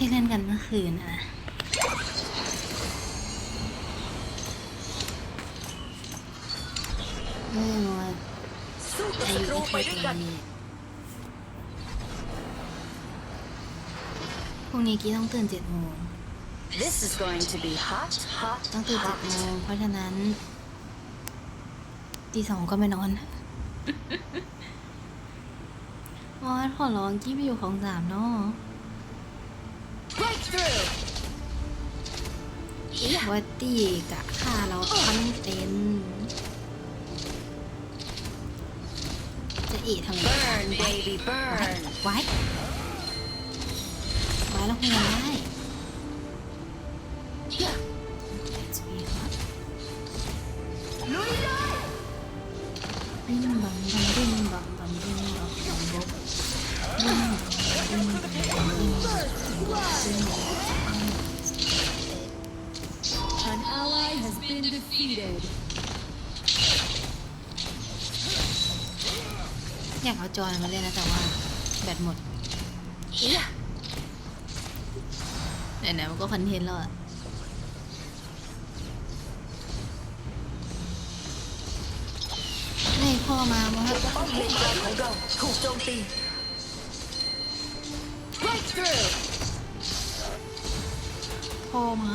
ที่เล่นกันเมื่อคืนนะนะเมื่อวันสู้กับอาศัยุตรูไม่ไปเคยด้วยตักัวนนี้พรุ่งนี้กี้ต้องตื่นเจ็ดโมง This is going to be hot hot ต้องตื่นเจ็ด hot โมงเพราะฉะนั้นตีสองก็ไม่นอนมอสขอร้องกี้ไปอยู่ของสามเนาะ breakthrough ว่าตีกะฆ่าเราทั้งเป็นจะเอะทำไม burn baby burn ไว้ไว้แล้วคุยกันได้ defeated. อยากเอาจอยมาเล่นนะแต่ว่าแบตหมดไหนๆมันก็คอนเทนต์แล้วอะนี่พ่อมาว่าป้อมเลนกลางของเราถูกโจมตี breakthrough พ่อมา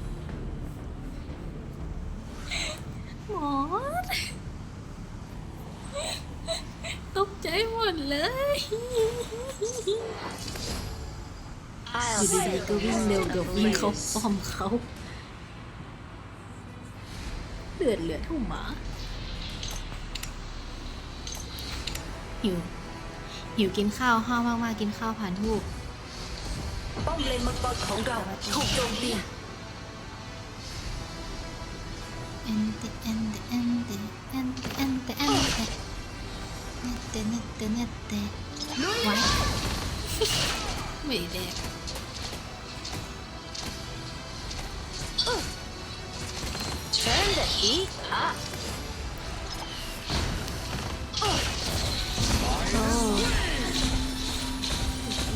อสมอสตกใจหมดเลยอยู่ดีๆก็วิ่งเร็วเดี๋ยววิ่งเขาป้อมเขาเลือดเหลือเท่าหมาหิวหิวกินข้าวห้าวมากๆกินข้าวผ่านทูบป้อมเลนมังกรของเราถูกโจมตี ente ente ente Turn the heat up. Oh.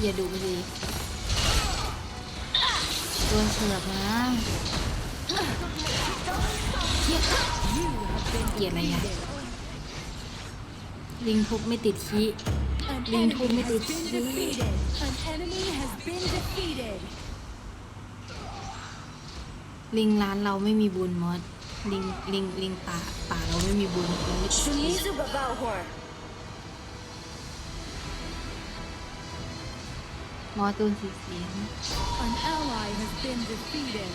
Giờ đủ gì? Tôi sợ mà. เกียเกลียดอะไรอะลิงทุบไม่ติดขี้ An Linh enemy Thu mới has từ been dưới. defeated. An enemy has been defeated. ลิงร้านเราไม่มีบุญมอสลิงลิงลิงป่าป่าเราไม่มีบุญลิงไม่ติดมอสตูนสีเสียง An ally has been defeated.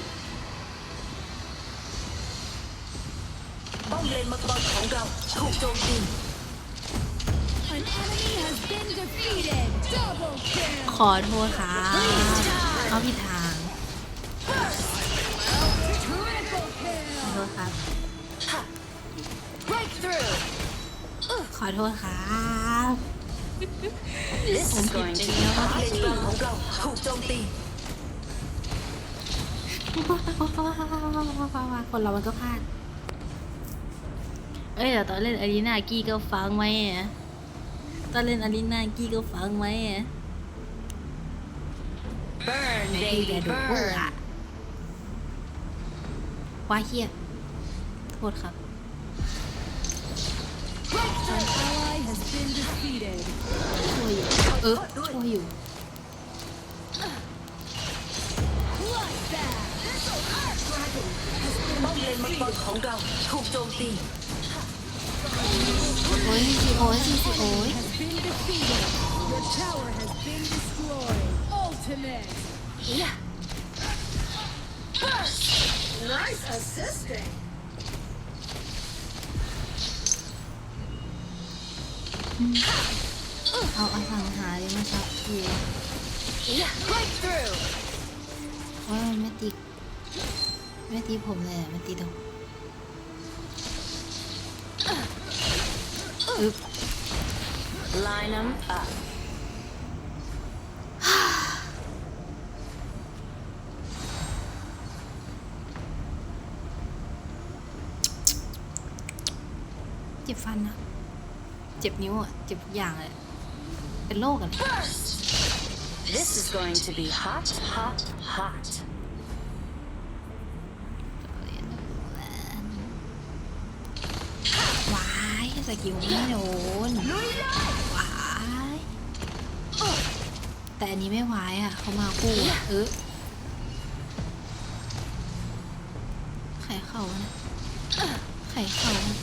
ป้อมเลนมังกรของเราถูกโจมตี An enemy has been defeated. Double ข kill. อโทษครับเอาผิดทาง Triple ขอ kill. โทษครับ breakthrough ขอโทษครับ this is going to be hot เลนกลางของเราถูกโจมตี คนเรามันก็พลาด อ้ยแต่ตอนเล่นอารีนากี้ก็ฟังไหมอะตอนเล่นอารีนากี้ก็ฟังไหมอะ burn พี่แก baby ดูเวอร์ burn อะว่าเฮียโทษครับ An ally has been defeated. ช่วยอยู่เออช่วยอยู่ Bloodbath. ป้อมเลนมังกรของเราถูกโจมตี โอ้ยสิโอ้ยสิโอ้ยเฮีอาอสังหาริมารัพย์ทีว้ายไม่ติดไม่ตีผมเลยแม่ตีดอก อึก Line them up. เจ็บฟันนะเจ็บนิ้วอะ เจ็บทุกอย่างเลยเป็นโรคอะ This is going to be hot, hot, hot. ว้าย สกิลไม่โดนวายแต่อันนี้ไม่วายอะเขามากู้อะเออไข่เขานะไข่เข่านะ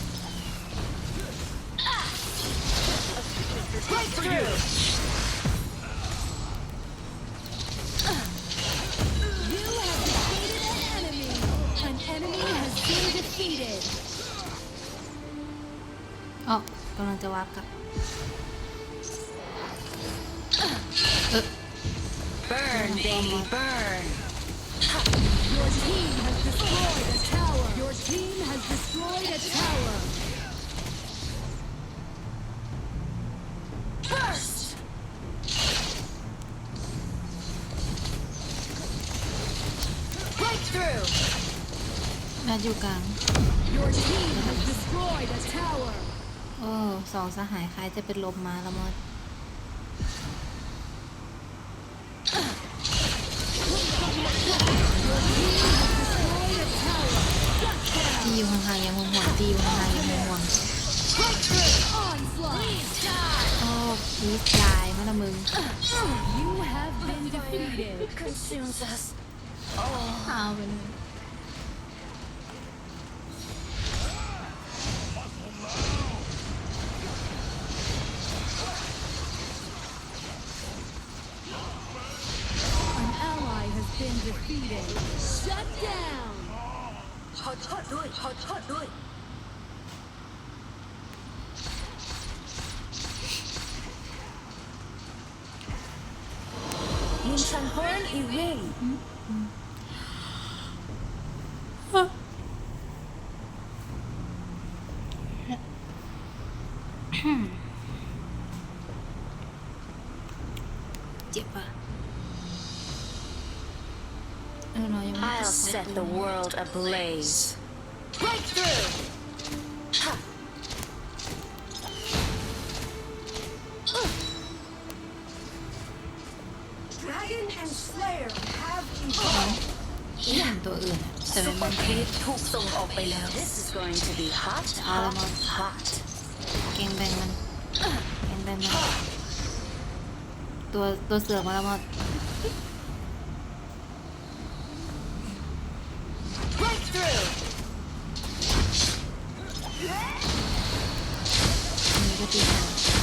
อ๋อกำลังจะวาร์ปกลับ เออ Burn, baby, burn! Your team has destroyed a tower. Your team has destroyed a tower. Burst! Breakthrough! แม่อยู่กลาง Your team has destroyed a tower. โอ้สองสหายคล้ายจะเป็นลมมาแล้วมด Destroyed a tower. ตีอยู่ห่างๆยังห่วงๆตีอยู่ห่างๆยังห่วง Onslaught. ๆโอ้พีชยายมาละมึง You have been defeated. It consumes us. เอาไปเลย I'll set the world ablaze. Breakthrough! Dragon and Slayer have ที่เห็นตัวอื่นอะแต่เป็นมันคลิปถูกส่งออกไปแล้ว This is going to be hot, hot, hot. เกงแบงมันเกงแบงมันตัวตัวเสือกมาแล้วมด Breakthrough! อันนี้ก็ตีกัน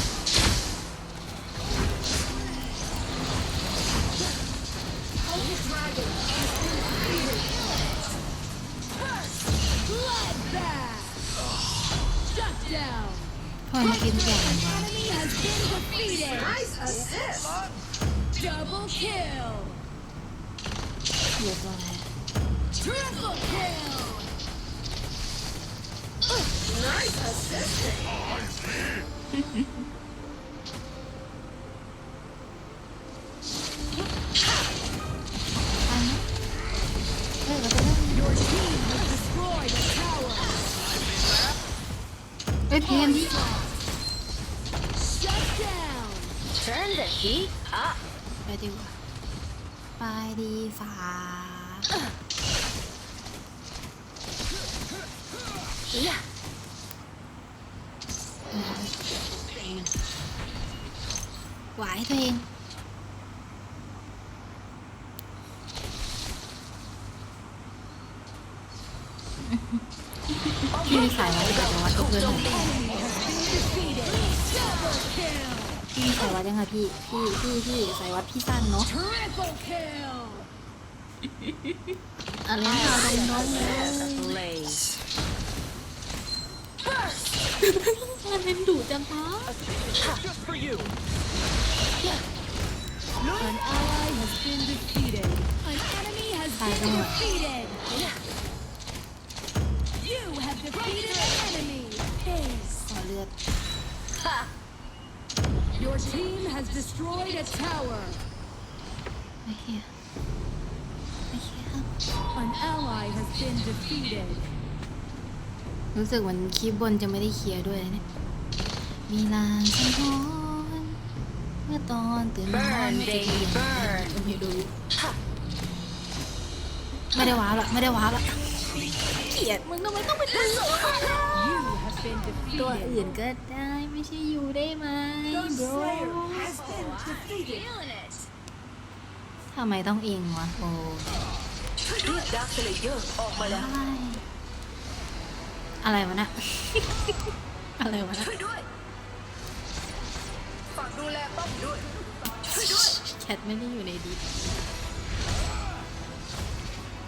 Double kill. เยอะเลย Triple kill. อัน Yeah. หวายตัวเองพี่มีสายวัดแบบวัดกับเพื่อนหน่อย Enemy has been defeated. Double kill. พี่มีสายวัดยังไงพี่พี่พี่พี่สายวัดพี่สั้นเนาะอะไรนะเราเป็นน้องเลย มันเป็นดุจังคะ An ally has been defeated. An enemy has ตายกันหมด defeated. You have defeated an enemy. Ace. ขอเลือด Your team has destroyed a tower. ไม่เฮียไม่เฮียครับ An ally has been defeated. รู้สึกเหมือนคลิปบนจะไม่ได้เคลียร์ด้วยเนี่ยมีลางสังหรณ์เมื่อตอนตื่นมา Burn ไม่ได้ยินไม่ดูไม่ได้ว้าละไม่ได้ว้าละเกลียดมึงทำไมต้องเป็นตัวตัวอื่นก็ได้ไม่ใช่อยู่ได้ไหมทำไมต้องเองวะโอ้ยออกมาแล้ว อะไรอะไรวะน่ะ อะไรวะน่ะช่วยด้วยฝากดูแลป้อมด้วยช่วยด้วยแคทไม่ได้อยู่ในดิส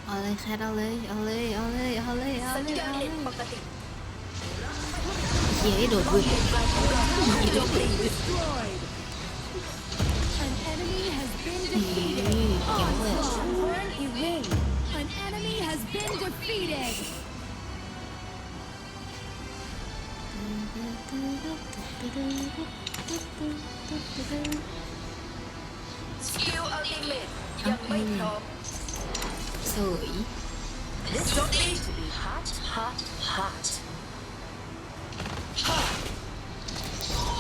เอาเลยแคทเอาเลยเอาเลยเอาเลยเอาเลยเอาสัญเลยญาณเอาเลเน็ตยปกติเฮียให้โดดบึ้ม Destroyed. An enemy has been นี่ defeated. เกี่ยวเลย Onslaught. An enemy has been defeated. สกิลอัลติเมทยังไม่พร้อม สวย This don't need to be hot hot hot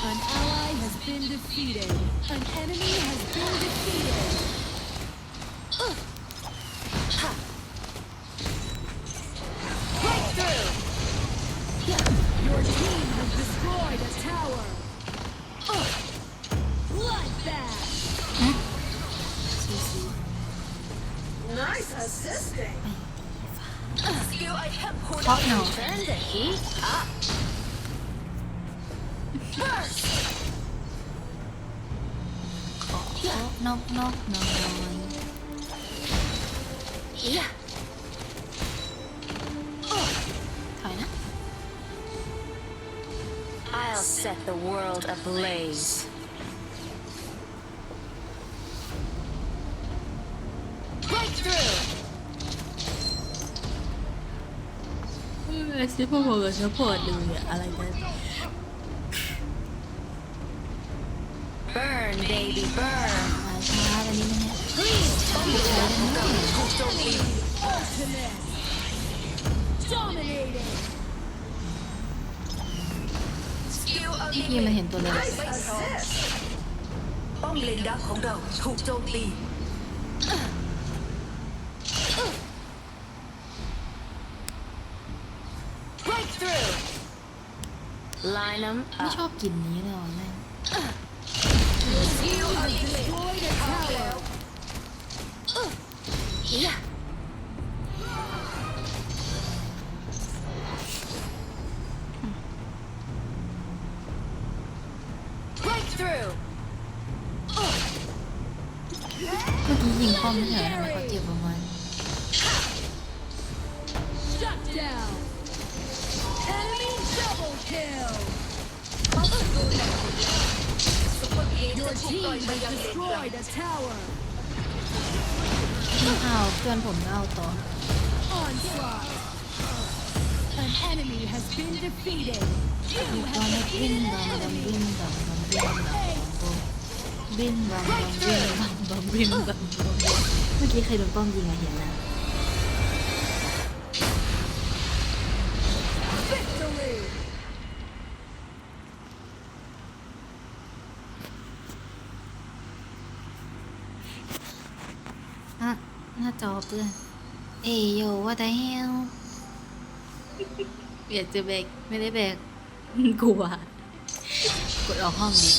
An ally has been defeated. An enemy has been defeated. เทมคูลเพราะหนอ Turn the heat up Burst ขอนกนกน้อย Yeah ถอยนะ I'll set the world ablaze เออซิพอกับซัพพอร์ตเลยอะอะไรกัน Burn baby burn มาช้ากันนิดนึงเนี่ย Please ป้อมเลนของเราถูกโจมตี Ultimate. Dominated นี่มันเห็นตัวเลยป้อมเลนดักของเราถูกโจมตี Breakthrough Line them ไม่ up ชอบกลิ่นนี้เลยว่ะแม่ง Skill ultimate Destroyed a tower. Yeah Breakthrough เมื่อกี้ยิงป้อมไม่ใช่เหรอทำไมเขาเจ็บประมาณ Shut down. Enemy double kill. ป้อมศัตรูแหลกซุปเปอร์เอ Your จะถูกปล่อย team ไป has ยังเลนกลาง destroyed a tower. พี่เอาเพื่อนผมก็เอาต่อ Onslaught. An enemy has been defeated. อี You กตัว have นึกวิ่ง defeated ดำ an ดำ enemy. วิ่งดำดำวิ่งดำดำวิ่งดำดำวิ่งดำดำวิ่งดำดำเมื่อกี้ใครโดนป้อมยิงอะเห็นนะ Victory. อะ หน้าจอเปื้อนเอยโยว่าแต่เฮลอยากจะแบกไม่ได้แบกกลัวกดออกห้องดิ